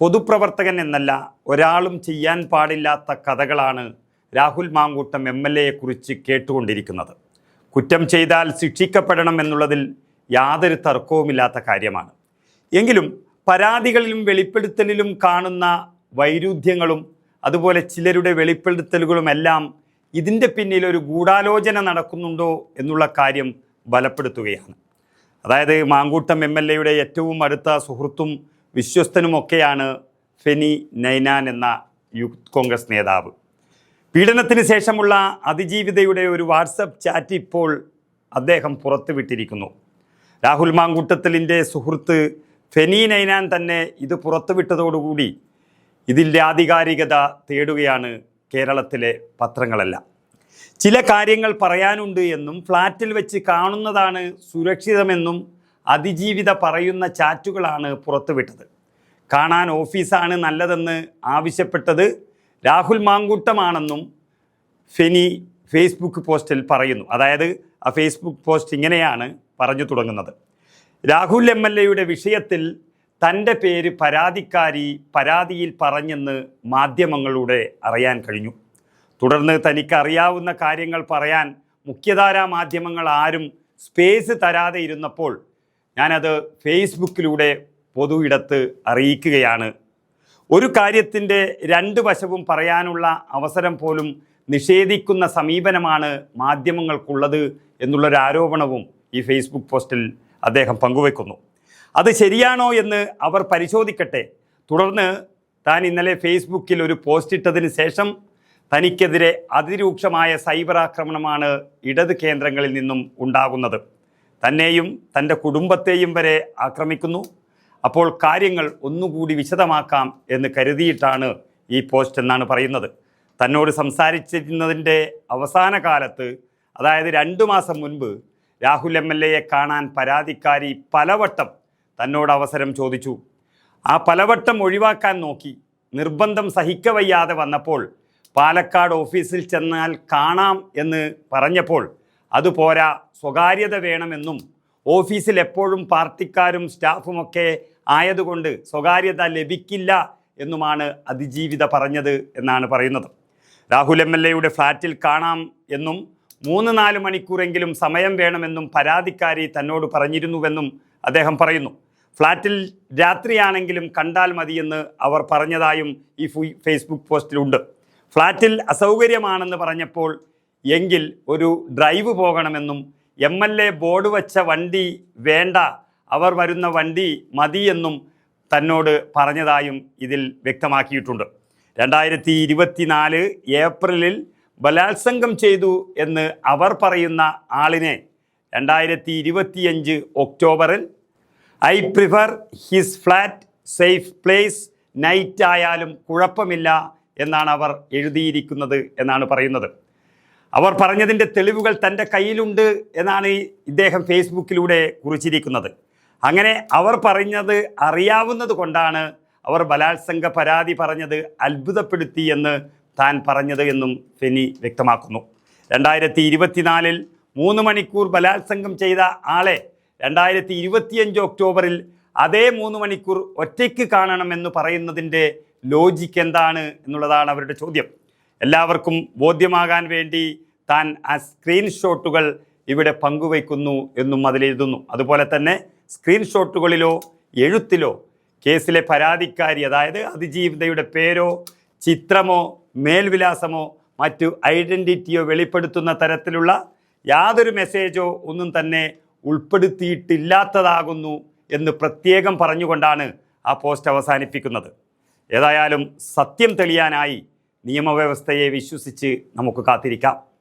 പൊതുപ്രവർത്തകൻ എന്നല്ല ഒരാളും ചെയ്യാൻ പാടില്ലാത്ത കഥകളാണ് രാഹുൽ മാങ്കൂട്ടം എം എൽ എയെക്കുറിച്ച് കേട്ടുകൊണ്ടിരിക്കുന്നത്. കുറ്റം ചെയ്താൽ ശിക്ഷിക്കപ്പെടണം എന്നുള്ളതിൽ യാതൊരു തർക്കവുമില്ലാത്ത കാര്യമാണ്. എങ്കിലും പരാതികളിലും വെളിപ്പെടുത്തലിലും കാണുന്ന വൈരുദ്ധ്യങ്ങളും അതുപോലെ ചിലരുടെ വെളിപ്പെടുത്തലുകളുമെല്ലാം ഇതിന്റെ പിന്നിൽ ഒരു ഗൂഢാലോചന നടക്കുന്നുണ്ടോ എന്നുള്ള കാര്യം ബലപ്പെടുത്തുകയാണ്. അതായത് മാങ്കൂട്ടം എം എൽ എയുടെ ഏറ്റവും അടുത്ത സുഹൃത്തും വിശ്വസ്തനുമൊക്കെയാണ് ഫെനി നൈനാൻ എന്ന യൂത്ത് കോൺഗ്രസ് നേതാവ്. പീഡനത്തിന് ശേഷമുള്ള അതിജീവിതയുടെ ഒരു വാട്സപ്പ് ചാറ്റ് ഇപ്പോൾ അദ്ദേഹം പുറത്തുവിട്ടിരിക്കുന്നു. രാഹുൽ മാങ്കൂട്ടത്തിലിന്റെ സുഹൃത്ത് ഫെനി നൈനാൻ തന്നെ ഇത് പുറത്തുവിട്ടതോടുകൂടി ഇതിന്റെ ആധികാരികത തേടുകയാണ് കേരളത്തിലെ പത്രങ്ങളെല്ലാം. ചില കാര്യങ്ങൾ പറയാനുണ്ട് എന്നും ഫ്ലാറ്റിൽ വെച്ച് കാണുന്നതാണ് സുരക്ഷിതമെന്നും അതിജീവിത പറയുന്ന ചാറ്റുകളാണ് പുറത്തുവിട്ടത്. കാണാൻ ഓഫീസാണ് നല്ലതെന്ന് ആവശ്യപ്പെട്ടത് രാഹുൽ മാങ്കൂട്ടമാണെന്നും ഫെനി ഫേസ്ബുക്ക് പോസ്റ്റിൽ പറയുന്നു. അതായത് ആ ഫേസ്ബുക്ക് പോസ്റ്റ് ഇങ്ങനെയാണ് പറഞ്ഞു തുടങ്ങുന്നത്. രാഹുൽ എം എൽ എയുടെ വിഷയത്തിൽ തന്റെ പേര് പരാതിക്കാരി പരാതിയിൽ പറഞ്ഞെന്ന് മാധ്യമങ്ങളിലൂടെ അറിയാൻ കഴിഞ്ഞു. തുടർന്ന് തനിക്ക് അറിയാവുന്ന കാര്യങ്ങൾ പറയാൻ മുഖ്യധാരാ മാധ്യമങ്ങൾ ആരും സ്പേസ് തരാതെ ഇരുന്നപ്പോൾ ഞാനത് ഫേസ്ബുക്കിലൂടെ പൊതു ഇടത്ത് അറിയിക്കുകയാണ്. ഒരു കാര്യത്തിന്റെ രണ്ട് വശവും പറയാനുള്ള അവസരം പോലും നിഷേധിക്കുന്ന സമീപനമാണ് മാധ്യമങ്ങൾക്കുള്ളത് എന്നുള്ളൊരു ആരോപണവും ഈ ഫേസ്ബുക്ക് പോസ്റ്റിൽ അദ്ദേഹം പങ്കുവെക്കുന്നു. അത് ശരിയാണോ എന്ന് അവർ പരിശോധിക്കട്ടെ. തുടർന്ന് താൻ ഇന്നലെ ഫേസ്ബുക്കിൽ ഒരു പോസ്റ്റ് ഇട്ടതിന് ശേഷം തനിക്കെതിരെ അതിരൂക്ഷമായ സൈബർ ആക്രമണമാണ് ഇടത് കേന്ദ്രങ്ങളിൽ നിന്നും ഉണ്ടാകുന്നത്. തന്നെയും തന്റെ കുടുംബത്തെയും വരെ ആക്രമിക്കുന്നു. അപ്പോൾ കാര്യങ്ങൾ ഒന്നുകൂടി വിശദമാക്കാം എന്ന് കരുതിയിട്ടാണ് ഈ പോസ്റ്റ് എന്നാണ് പറയുന്നത്. തന്നോട് സംസാരിച്ചിരുന്നതിന്റെ അവസാന കാലത്ത് അതായത് രണ്ടു മാസം മുൻപ് രാഹുൽ എം എൽ എയെ കാണാൻ പരാതിക്കാരി പലവട്ടം തന്നോട് അവസരം ചോദിച്ചു. ആ പലവട്ടം ഒഴിവാക്കാൻ നോക്കി നിർബന്ധം സഹിക്കവയ്യാതെ വന്നപ്പോൾ പാലക്കാട് ഓഫീസിൽ ചെന്നാൽ കാണാം എന്ന് പറഞ്ഞപ്പോൾ അതുപോരാ സ്വകാര്യത വേണമെന്നും ഓഫീസിൽ എപ്പോഴും പാർട്ടിക്കാരും സ്റ്റാഫുമൊക്കെ ആയതുകൊണ്ട് സ്വകാര്യത ലഭിക്കില്ല എന്നുമാണ് അതിജീവിത പറഞ്ഞത് എന്നാണ് പറയുന്നത്. രാഹുൽ എം എൽ എയുടെ ഫ്ലാറ്റിൽ കാണാം എന്നും മൂന്ന് നാല് മണിക്കൂറെങ്കിലും സമയം വേണമെന്നും പരാതിക്കാരി തന്നോട് പറഞ്ഞിരുന്നുവെന്നും അദ്ദേഹം പറയുന്നു. ഫ്ലാറ്റിൽ രാത്രിയാണെങ്കിലും കണ്ടാൽ മതിയെന്ന് അവർ പറഞ്ഞതായും ഈ ഫേസ്ബുക്ക് പോസ്റ്റിലുണ്ട്. ഫ്ലാറ്റിൽ അസൗകര്യമാണെന്ന് പറഞ്ഞപ്പോൾ എങ്കിൽ ഒരു ഡ്രൈവ് പോകണമെന്നും എം എൽ എ ബോർഡ് വച്ച വണ്ടി വേണ്ട അവർ വരുന്ന വണ്ടി മതിയെന്നും തന്നോട് പറഞ്ഞതായും ഇതിൽ വ്യക്തമാക്കിയിട്ടുണ്ട്. രണ്ടായിരത്തി ഇരുപത്തിനാല് ഏപ്രിലിൽ ബലാത്സംഗം ചെയ്തു എന്ന് അവർ പറയുന്ന ആളിനെ രണ്ടായിരത്തി ഇരുപത്തിയഞ്ച് ഒക്ടോബറിൽ I prefer his flat safe place night ആയാലും കുഴപ്പമില്ല എന്നാണ് അവർ എഴുതിയിരിക്കുന്നത് എന്നാണ് പറയുന്നത്. അവർ പറഞ്ഞതിന്റെ തെളിവുകൾ തന്റെ കയ്യിലുണ്ട് എന്നാണ് ഇദ്ദേഹം ഫേസ്ബുക്കിലൂടെ കുറിച്ചിരിക്കുന്നത്. അങ്ങനെ അവർ പറഞ്ഞത് അറിയാവുന്നത് കൊണ്ടാണ് അവർ ബലാത്സംഗ പരാതി പറഞ്ഞത് അത്ഭുതപ്പെടുത്തി എന്ന് താൻ പറഞ്ഞത് എന്നും ഫെനി വ്യക്തമാക്കുന്നു. രണ്ടായിരത്തി ഇരുപത്തിനാലിൽ മൂന്ന് മണിക്കൂർ ബലാത്സംഗം ചെയ്ത ആളെ രണ്ടായിരത്തി ഇരുപത്തിയഞ്ച് ഒക്ടോബറിൽ അതേ മൂന്ന് മണിക്കൂർ ഒറ്റയ്ക്ക് കാണണമെന്ന് പറയുന്നതിന്റെ ലോജിക്ക് എന്താണ് എന്നുള്ളതാണ് അവരുടെ ചോദ്യം. എല്ലാവർക്കും ബോധ്യമാകാൻ വേണ്ടി താൻ ആ സ്ക്രീൻഷോട്ടുകൾ ഇവിടെ പങ്കുവയ്ക്കുന്നു എന്നും അതിലെഴുതുന്നു. അതുപോലെ തന്നെ സ്ക്രീൻഷോട്ടുകളിലോ എഴുത്തിലോ കേസിലെ പരാതിക്കാരി അതായത് അതിജീവിതയുടെ പേരോ ചിത്രമോ മേൽവിലാസമോ മറ്റു ഐഡന്റിറ്റിയോ വെളിപ്പെടുത്തുന്ന തരത്തിലുള്ള യാതൊരു മെസ്സേജോ ഒന്നും തന്നെ ഉൾപ്പെടുത്തിയിട്ടില്ലാത്തതാകുന്നു എന്ന് പ്രത്യേകം പറഞ്ഞുകൊണ്ടാണ് ആ പോസ്റ്റ് അവസാനിപ്പിക്കുന്നത്. ഏതായാലും സത്യം തെളിയാനായി നിയമവ്യവസ്ഥയെ വിശ്വസിച്ച് നമുക്ക് കാത്തിരിക്കാം.